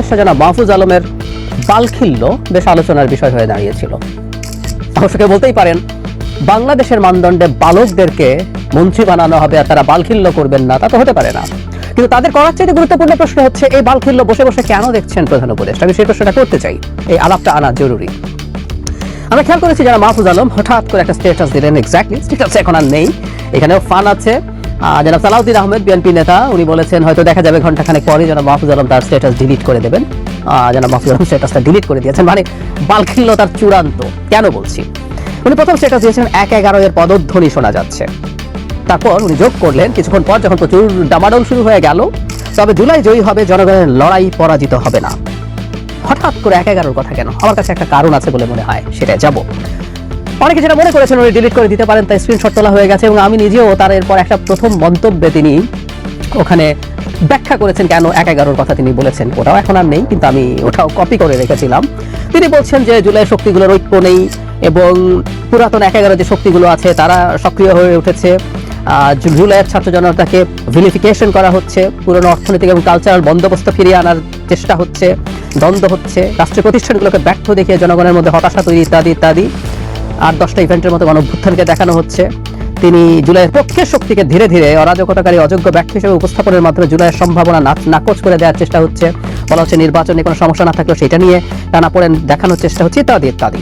জনাব মাহফুজ আলমের বালখিল্য বেশ আলোচনার বিষয় হয়ে দাঁড়িয়েছিল। অবশ্য বলতেই পারেন, বাংলাদেশের মানদণ্ডে বালকদেরকে মন্ত্রী বানানো হবে আর তারা বালখিল্য করবেন না, তা তো হতে পারে না। কিন্তু তাদের করার চাইতে গুরুত্বপূর্ণ প্রশ্ন হচ্ছে, এই বালখিল্য বসে বসে কেন দেখছেন প্রধান উপদেষ্টা? আমি সেই প্রশ্নটা করতে চাই। এই আলাপটা আনা জরুরি। আমরা খেয়াল করেছি, যারা মাহফুজ আলম হঠাৎ করে একটা স্টেটাস দিলেন এক্স্যাক্টলি স্টেটাস এখন আর নেই। এখানেও ফান আছে। জনাব সালাউদ্দিন আহমেদ, বিএনপি নেতা, উনি বলেছেন, হয়তো দেখা যাবে ঘন্টাখানেক পরে জনাব মাহফুজ আলম তার স্টেটাস ডিলিট করে দেবেন। জনাব মাহফুজ আলম স্টেটাসটা ডিলিট করে দিয়েছেন। মানে বালখিল্য তার চূড়ান্ত, কেন বলছি? উনি প্রথম স্টেটাস দিয়েছেন, এক এগারো এর পদধ্বনি শোনা যাচ্ছে। তারপর উনি যোগ করলেন, কিছুক্ষণ পর যখন প্রচুর ডামাডোল শুরু হয়ে গেল, তবে জুলাই জয়ী হবে, জনগণের লড়াই পরাজিত হবে না। হঠাৎ করে এক এগারোর কথা কেন? আমার কাছে একটা কারণ আছে বলে মনে হয় সেটা যাব। অনেকে যেটা মনে করেছেন উনি ডিলিট করে দিতে পারেন, তাই স্ক্রিনশট তোলা হয়ে গেছে এবং আমি নিজেও তার এরপর একটা প্রথম মন্তব্যে তিনি ওখানে ব্যাখ্যা করেছেন কেন এক এগারোর কথা তিনি বলেছেন, ওটাও এখন আর নেই, কিন্তু আমি ওটাও কপি করে রেখেছিলাম। তিনি বলছেন যে জুলাই শক্তিগুলোর ঐক্য নেই এবং পুরাতন এক এগারো যে শক্তিগুলো আছে, তারা সক্রিয় হয়ে উঠেছে। জুলাইয়ের ছাত্র জনতাকে ভিলিফিকেশন করা হচ্ছে, পুরনো অর্থনৈতিক এবং কালচারাল বন্দোবস্ত ফিরিয়ে আনার চেষ্টা হচ্ছে, দ্বন্দ্ব হচ্ছে, রাষ্ট্রীয় প্রতিষ্ঠানগুলোকে ব্যর্থ দেখিয়ে জনগণের মধ্যে হতাশা তৈরি ইত্যাদি ইত্যাদি। আর দশটা ইভেন্টের মতো গণঅভ্যুত্থানকে দেখানো হচ্ছে। তিনি জুলাইয়ের পক্ষের শক্তিকে ধীরে ধীরে অরাজকতাকারী অযোগ্য ব্যক্তি হিসেবে উপস্থাপনের মাধ্যমে জুলাইয়ের সম্ভাবনা নাকচ করে দেওয়ার চেষ্টা হচ্ছে। বলা হচ্ছে নির্বাচনে কোনো সমস্যা না থাকলেও সেটা নিয়ে টানাপোড়েন দেখানোর চেষ্টা হচ্ছে ইত্যাদি ইত্যাদি।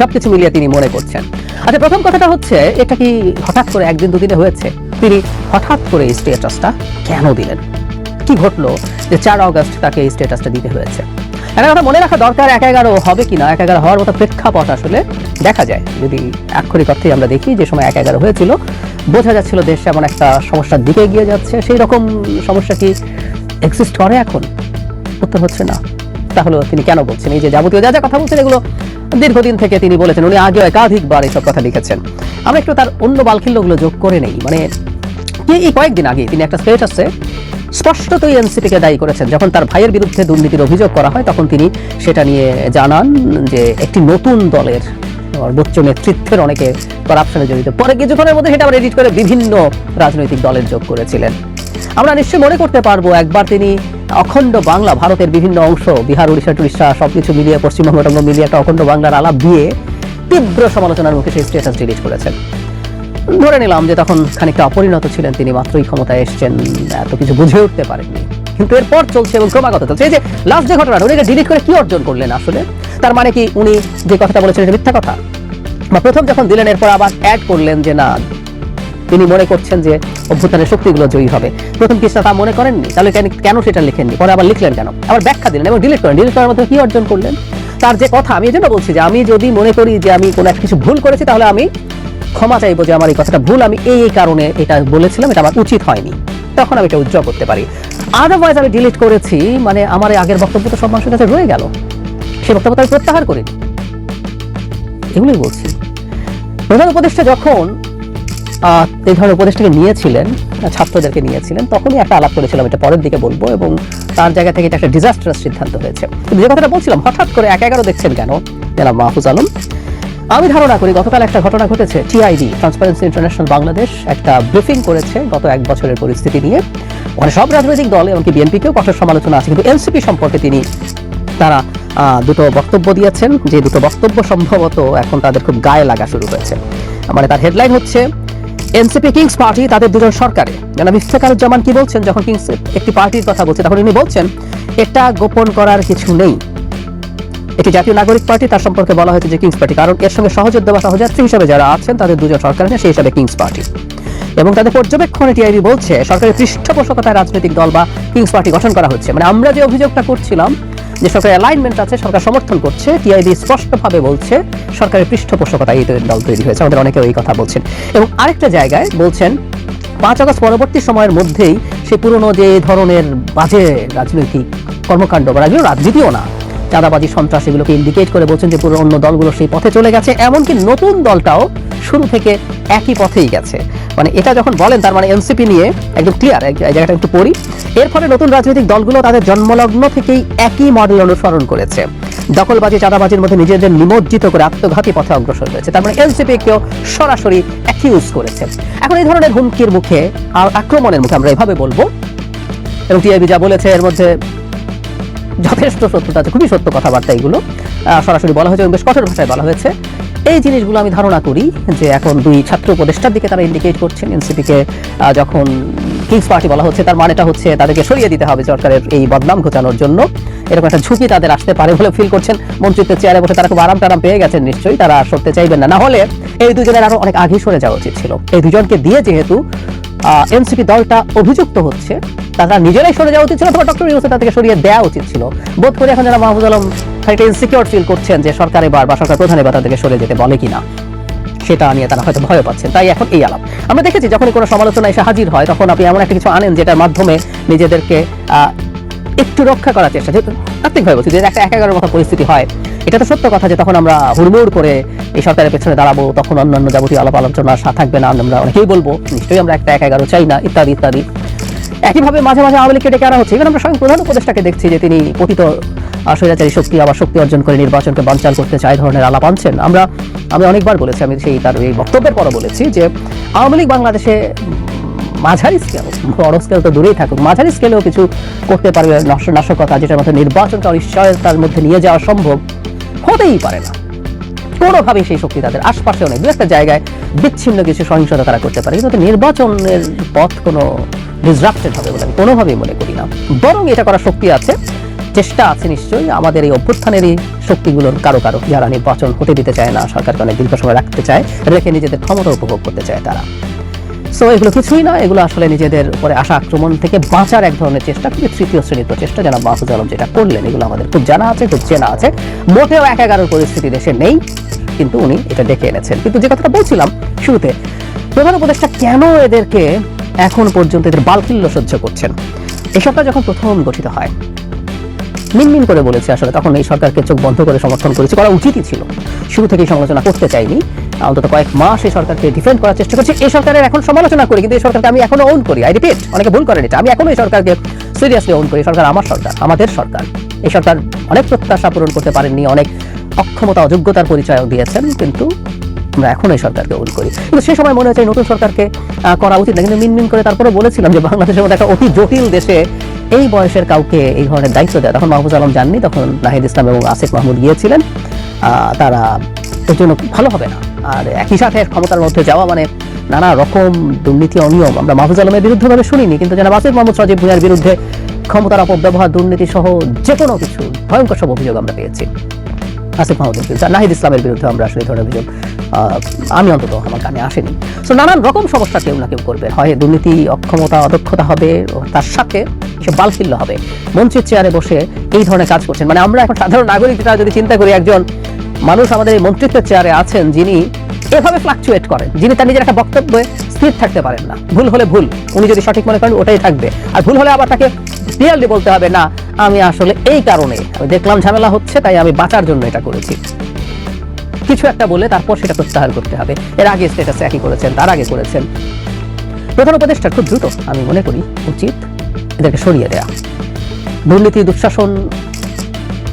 সব কিছু মিলিয়ে তিনি মনে করছেন। আচ্ছা প্রথম কথাটা হচ্ছে, এটা কি হঠাৎ করে একদিন দুদিনে হয়েছে? তিনি হঠাৎ করে এই স্টেটাসটা কেন দিলেন? কি ঘটলো যে চার অগস্ট তাকে এই স্টেটাসটা দিতে হয়েছে? একটা কথা মনে রাখা দরকার, এক এগারো হবে কিনা? এক এগারো হওয়ার মতো প্রেক্ষাপট আসলে দেখা যায়। যদি আক্ষরিক অর্থে আমরা দেখি যে সময় এক এগারো হয়েছিল, বোঝা যাচ্ছিল দেশ এমন একটা সমস্যার দিকে এগিয়ে যাচ্ছে, সেই রকম সমস্যা কি এক্সিস্ট করে এখন? উত্তর হচ্ছে না। তাহলে তিনি কেন বলছেন? এই যে যাবতীয় যা যা কথা বলছেন, এগুলো দীর্ঘদিন থেকে তিনি বলেছেন। উনি আগেও একাধিকবার এইসব কথা লিখেছেন। আমরা একটু তার অন্য বালখিল্যগুলো যোগ করে নেই। মানে এই কয়েকদিন আগে তিনি একটা স্টেটাসে স্পষ্টতই এনসিপিকে দায়ী করেছেন। যখন তার ভাইয়ের বিরুদ্ধে দুর্নীতির অভিযোগ করা হয়, তখন তিনি সেটা নিয়ে জানান যে একটি নতুন দলের সর্বোচ্চ নেতৃত্বের অনেকে করাপশনে জড়িত। পরে কিছুক্ষণের মধ্যে সেটা আবার এডিট করে বিভিন্ন রাজনৈতিক দলের যোগ করেছিলেন। আমরা নিশ্চয়ই মনে করতে পারব, একবার তিনি অখণ্ড বাংলা, ভারতের বিভিন্ন অংশ, বিহার, উড়িষ্যা টুড়িষ্যা সবকিছু মিলিয়ে, পশ্চিমবঙ্গ মিলিয়ে একটা অখণ্ড বাংলার আলাপ দিয়ে তীব্র সমালোচনার মুখে সেই স্টেটাস ডিলিট করেছেন। ধরে নিলাম যে তখন খানিকটা অপরিণত ছিলেন তিনি, মাত্রই ক্ষমতায় এসছেন। এত কিছু বুঝে উঠতে পারেননি। কিন্তু এরপর চলছে এবং ক্রমাগত চলছে। এই যে লাস্ট যে ঘটনাটা, উনি ডিলিট করে কি অর্জন করলেন আসলে? তার মানে কি উনি যে কথাটা বলেছেন এটা মিথ্যা কথা? বা প্রথম যখন দিলেন, এরপর আবার অ্যাড করলেন যে না, তিনি মনে করছেন যে অভ্যুত্থানের শক্তিগুলো জয়ী হবে। প্রথম কিছু তা মনে করেননি? তাহলে কেন- সেটা লিখেননি? পরে আবার লিখলেন কেন? আবার ব্যাখ্যা দিলেন এবং ডিলিট করেন। ডিলিট করার মধ্যে কি অর্জন করলেন? তার যে কথা, আমি এই জন্য বলছি যে আমি যদি মনে করি যে আমি কোনো একটা কিছু ভুল করেছি, তাহলে আমি ক্ষমা চাইব যে আমার এই কথাটা ভুল, আমি এই কারণে এটা বলেছিলাম, এটা আমার উচিত হয়নি। তখন আমি এটা উজ্জ্বল করতে পারি। আদারওয়াইজ আমি ডিলিট করেছি মানে আমার আগের বক্তব্য তো সব মানুষের কাছে রয়ে গেল। সেই বক্তব্য আমি প্রত্যাহার করিনি। এগুলোই বলছি। প্রধান উপদেষ্টা যখন এই ধরনের উপদেশটাকে নিয়েছিলেন, ছাত্রদেরকে নিয়েছিলেন, তখনই একটা আলাপ করেছিলাম, এটা পরের দিকে বলব, এবং তার জায়গা থেকে এটা একটা ডিজাস্টারাস সিদ্ধান্ত হয়েছে। যে কথাটা বলছিলাম, হঠাৎ করে এক এগারো দেখছেন কেন? জনাব মাহফুজ আলম। আমি ধারণা করি গতকাল একটা ঘটনা ঘটেছে টিআইডি ট্রান্সপারেন্সি ইন্টারন্যাশনাল বাংলাদেশ একটা ব্রিফিং করেছে গত এক বছরের পরিস্থিতি নিয়ে। মানে সব রাজনৈতিক দল এমনকি বিএনপিকেও কঠোর সমালোচনা আছে, কিন্তু এনসিপি সম্পর্কে তিনি, তারা দুটো বক্তব্য দিয়েছেন, যে দুটো বক্তব্য সম্ভবত এখন তাদের খুব গায়ে লাগা শুরু হয়েছে। মানে তার হেডলাইন হচ্ছে এনসিপি কিংস পার্টি তাদের দুজন সরকারে। জনাব ইফতেখারুজ্জামান কি বলছেন? যখন কিংস একটি পার্টির কথা বলছে, তখন উনি বলছেন, এটা গোপন করার কিছু নেই। এটি জাতীয় নাগরিক পার্টি, তার সম্পর্কে বলা হয়েছে যে কিংস পার্টি কারণ এর সঙ্গে সহযোদ্ধা বা সহযাত্রী হিসেবে যারা আছেন, তাদের দুজন সরকার সেই হিসাবে কিংস পার্টি এবং তাদের পর্যবেক্ষণে টিআইবি বলছে, সরকারের পৃষ্ঠপোষকতায় রাজনৈতিক দল বা কিংস পার্টি গঠন করা হচ্ছে। মানে আমরা যে অভিযোগটা করছিলাম যে সরকারের অ্যালাইনমেন্ট আছে, সরকার সমর্থন করছে, টিআইবি স্পষ্টভাবে বলছে সরকারের পৃষ্ঠপোষকতায় এই দল তৈরি হয়েছে। আমাদের অনেকে এই কথা বলছেন। এবং আরেকটা জায়গায় বলছেন, পাঁচ আগস্ট পরবর্তী সময়ের মধ্যেই সে পুরনো যে ধরনের বাজে রাজনৈতিক কর্মকাণ্ড বা রাজনীতি রাজনীতিও না চাঁদাবাজি সন্ত্রাস এগুলোকে ইন্ডিকেট করে বলছেন যে পুরো অন্য দলগুলো সেই পথে চলে গেছে, এমনকি নতুন দলটাও শুরু থেকে একই পথেই গেছে। মানে এটা যখন বলেন, তার মানে এনসিপি নিয়ে একদম ক্লিয়ার জায়গাটা একটু পড়ি। এর ফলে নতুন রাজনৈতিক দলগুলো তাদের জন্মলগ্ন থেকেই একই মডেল অনুসরণ করেছে। দখলবাজি, চাঁদাবাজির মধ্যে নিজেদের নিমজ্জিত করে আত্মঘাতী পথে অগ্রসর হয়েছে। তার মানে এনসিপি কেউ সরাসরি অ্যাকিউজ করেছে। এখন এই ধরনের হুমকির মুখে আর আক্রমণের মুখে আমরা এভাবে বলব, এবং টিআইবি যা বলেছে, এর মধ্যে যথেষ্ট সত্যতা আছে, খুবই সত্য কথাবার্তা এগুলো। সরাসরি বলা হয়েছে এবং বেশ কঠোর ভাষায় বলা হয়েছে। এই জিনিসগুলো আমি ধারণা করি যে এখন দুই ছাত্র উপদেষ্টার দিকে তারা ইন্ডিকেট করছেন। এনসিপিকে যখন কিংস পার্টি বলা হচ্ছে, তার মানেটা হচ্ছে তাদেরকে সরিয়ে দিতে হবে সরকারের এই বদনাম ঘোচানোর জন্য। এরকম একটা ঝুঁকি তাদের আসতে পারে বলে ফিল করছেন মন্ত্রিত্বের চেয়ারে বসে তারা খুব আরাম টারাম পেয়ে গেছেন নিশ্চয়ই, তারা সরতে চাইবেন না। না হলে এই দুজনের আরও অনেক আগে সরে যাওয়া উচিত ছিল। এই দুজনকে দিয়ে যেহেতু এনসিপি দলটা অভিযুক্ত হচ্ছে। তারা নিজেরাই সরে যাওয়া উচিত ছিল অথবা ডক্টর ইউনুসের তাদেরকে সরিয়ে দেওয়া উচিত ছিল। বোধ করে এখন যারা মাহমুদ আলম খানিকটা ইনসিকিউর ফিল করছেন যে সরকার এবার বা সরকার প্রধান এবার তাদেরকে সরে যেতে বলে কিনা, সেটা নিয়ে তারা হয়তো ভয় পাচ্ছেন। তাই এখন এই আলাপ। আমরা দেখেছি যখন কোনো সমালোচনা এসে হাজির হয়, তখন আপনি এমন একটা কিছু আনেন যেটার মাধ্যমে নিজেদেরকে একটু রক্ষা করার চেষ্টা। যেহেতু আত্মিকভাবে বলছি যে একটা এক এগারোর মতো পরিস্থিতি হয় এটা তো সত্য কথা যে তখন আমরা হুড়মুড় করে এই সরকারের পেছনে দাঁড়াবো, তখন অন্যান্য যাবতীয় আলাপ আলোচনা থাকবে না, আমরা অনেকেই বলব, নিশ্চয়ই আমরা একটা এক এগারো চাই না, ইত্যাদি ইত্যাদি। একইভাবে মাঝে মাঝে আওয়ামী লীগকে ডেকে হচ্ছে। এখানে আমরা স্বয়ং প্রধান উপদেষ্টাকে দেখছি যে তিনি পতিত স্বৈরাচারী শক্তি, আবার শক্তি অর্জন করে নির্বাচনকে বানচাল করতে চায় ধরনের আলাপ আনছেন। আমরা, আমি অনেকবার বলেছি, আমি সেই তার এই বক্তব্যের পরে বলেছি যে আওয়ামী লীগ বাংলাদেশে মাঝারি স্কেল বড় স্কেল তো দূরেই থাকুক, মাঝারি স্কেলেও কিছু করতে পারবে নশ- নাশকতা, যেটার মধ্যে নির্বাচনটা অনিশ্চয়তার মধ্যে নিয়ে যাওয়া সম্ভব। হতেই পারে না। কোনোভাবেই সেই শক্তি তাদের আশপাশেও নেই। দু একটা জায়গায় বিচ্ছিন্ন কিছু সহিংসতা তারা করতে পারে, কিন্তু নির্বাচনের পথ কোনো ডিসরাপ্টেড হবে বলে আমি কোনোভাবেই মনে করি না। বরং এটা করার শক্তি আছে, চেষ্টা আছে নিশ্চয়ই। আমাদের এই অভ্যুত্থানেরই শক্তিগুলোর কারও কারও। যারা নির্বাচন হতে দিতে চায় না, সরকারকে অনেক দীর্ঘ সময় রাখতে চায়, রেখে নিজেদের ক্ষমতা উপভোগ করতে চায় তারা। সো এগুলো কিছুই না, এগুলো আসলে নিজেদের উপরে আসা আক্রমণ থেকে বাঁচার এক ধরনের চেষ্টা খুবই তৃতীয় শ্রেণির প্রচেষ্টা যেন মাহফুজ আলম যেটা করলেন, এগুলো আমাদের খুব জানা আছে, খুব চেনা আছে। মোটেও এক এগারোর পরিস্থিতি দেশে নেই, কিন্তু উনি এটা ডেকে এনেছেন। কিন্তু যে কথাটা বলছিলাম শুরুতে, প্রধান উপদেষ্টা কেন এদেরকে এখন পর্যন্ত এদের বালকিল্য সহ্য করছেন? সরকার যখন প্রথম গঠিত হয় মিনমিন করে বলেছে আসলে। তখন এই সরকারকে চোখ বন্ধ করে সমর্থন করেছে, করা উচিতই ছিল। শুরু থেকেই সমালোচনা করতে চাইনি। অন্তত কয়েক মাস এই সরকারকে ডিফেন্ড করার চেষ্টা করছি। এই সরকারের এখন সমালোচনা করি, কিন্তু এই সরকারকে আমি এখনও ওন করি। আই রিপিট অনেকে ভুল করেন এটা। আমি এখনও এই সরকারকে সিরিয়াসলি ওন করি। সরকার আমার সরকার, আমাদের সরকার। এই সরকার অনেক প্রত্যাশা পূরণ করতে পারেননি, অনেক অক্ষমতা, অযোগ্যতার পরিচয় দিয়েছেন, কিন্তু আমরা এখন এই সরকারকে ওন করি। কিন্তু সেই সময় মনে হচ্ছে নতুন সরকারকে করা উচিত না। কিন্তু মিনমিন করে তারপরে বলেছিলাম যে বাংলাদেশের মধ্যে একটা অতি জটিল দেশে এই বয়সের কাউকে এই ধরনের দায়িত্ব দেয় তখন মাহফুজ আলম জাননি তখন নাহিদ ইসলাম এবং আসিফ মাহমুদ গিয়েছিলেন। তারা এর জন্য ভালো হবে না। আর একই সাথে ক্ষমতার মধ্যে যাওয়া মানে নানা রকম দুর্নীতি অনিয়ম আমরা মাহফুজ আলমের বিরুদ্ধে ভাবে শুনিনি, কিন্তু যেন আসিফ মাহমুদ সজীব ভুঁইয়ার বিরুদ্ধে ক্ষমতার অপব্যবহার, দুর্নীতি সহ যে কোনো কিছু ভয়ঙ্কর সব অভিযোগ আমরা পেয়েছি। আসিফ বিরুদ্ধে নাহিদ ইসলামের বিরুদ্ধে আমরা আসলে ধরনের অভিযোগ আমি অন্তত আমার কানে আসেনি। সো নানান রকম সমস্যা কেউ না কেউ করবে। হয় দুর্নীতি, অক্ষমতা, অদক্ষতা হবে তার সাথে সে বালফিল্য হবে। মঞ্চের চেয়ারে বসে এই ধরনের কাজ করছেন। মানে আমরা এখন সাধারণ নাগরিকরা যদি চিন্তা করি একজন মানুষ আমাদের এই মন্ত্রিত্বের চেয়ারে আছেন, যিনি এভাবে ফ্লাকচুয়েট করেন, যিনি তার নিজের একটা বক্তব্যে স্থির থাকতে পারেন না। ভুল হলে ভুল, উনি যদি সঠিক মনে করেন, ওটাই থাকবে। আর ভুল হলে আবার তাকে ক্লিয়ারলি বলতে হবে না, আমি আসলে এই কারণে। আমি দেখলাম ঝামেলা হচ্ছে, তাই আমি বাঁচার জন্য এটা করেছি। কিছু একটা বলে তারপর সেটা প্রত্যাহার করতে হবে। এর আগে স্টেটাসে একই করেছেন, তার আগে করেছেন। প্রধান উপদেষ্টা খুব দ্রুত, আমি মনে করি, উচিত এদেরকে সরিয়ে দেয়া। দুর্নীতি, দুঃশাসন,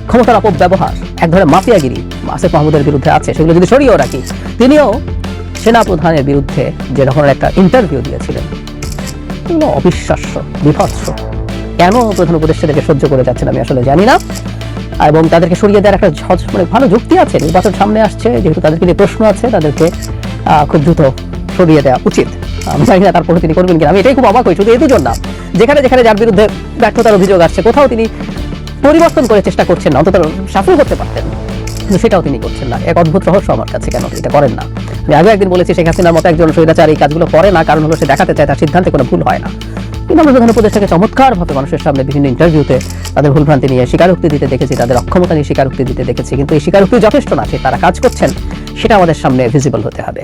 ক্ষমতার অপব্যবহার, এক ধরনের মাফিয়াগিরি আসিফ মাহমুদের বিরুদ্ধে আছে, সেগুলো যদি সরিয়েও রাখি, তিনিও সেনা প্রধানের বিরুদ্ধে যে ধরনের একটা ইন্টারভিউ দিয়েছিলেন। অবিশ্বাস্য, বিভৎস। কেন প্রধান উপদেষ্টাদেরকে সহ্য করে যাচ্ছেন আমি আসলে জানি না। এবং তাদেরকে সরিয়ে দেওয়ার একটা মানে ভালো যুক্তি আছে, নির্বাচন সামনে আসছে, যেহেতু তাদেরকে নিয়ে প্রশ্ন আছে, তাদেরকে খুব দ্রুত সরিয়ে দেওয়া উচিত। আমি জানি না তারপরে তিনি করবেন কিনা, আমি এটাই খুব অবাক হই, শুধু এই দুজন না। যেখানে যেখানে যার বিরুদ্ধে ব্যর্থতার অভিযোগ আসছে, কোথাও তিনি পরিবর্তন করে চেষ্টা করছেন না, অন্তত সাফল করতে পারতেন। কিন্তু সেটাও তিনি করছেন না। এক অদ্ভুত রহস্য আমার কাছে কেন এটা করেন না। আমি আগে একদিন বলেছি, শেখ হাসিনার মতো একজন স্বৈরাচার এই কাজগুলো করে না, কারণ হলো সে দেখাতে চায়, তার সিদ্ধান্তে কোনো ভুল হয় না। কিন্তু আমরা প্রধান উপদেষ্টাকে চমৎকারভাবে মানুষের সামনে বিভিন্ন ইন্টারভিউতে তাদের ভুলভ্রান্তি নিয়ে স্বীকারোক্তি দিতে দেখেছি, তাদের অক্ষমতা নিয়ে স্বীকারোক্তি দিতে দেখেছি, কিন্তু এই স্বীকারোক্তি যথেষ্ট না সে তারা কাজ করছেন, সেটা আমাদের সামনে ভিজিবল হতে হবে।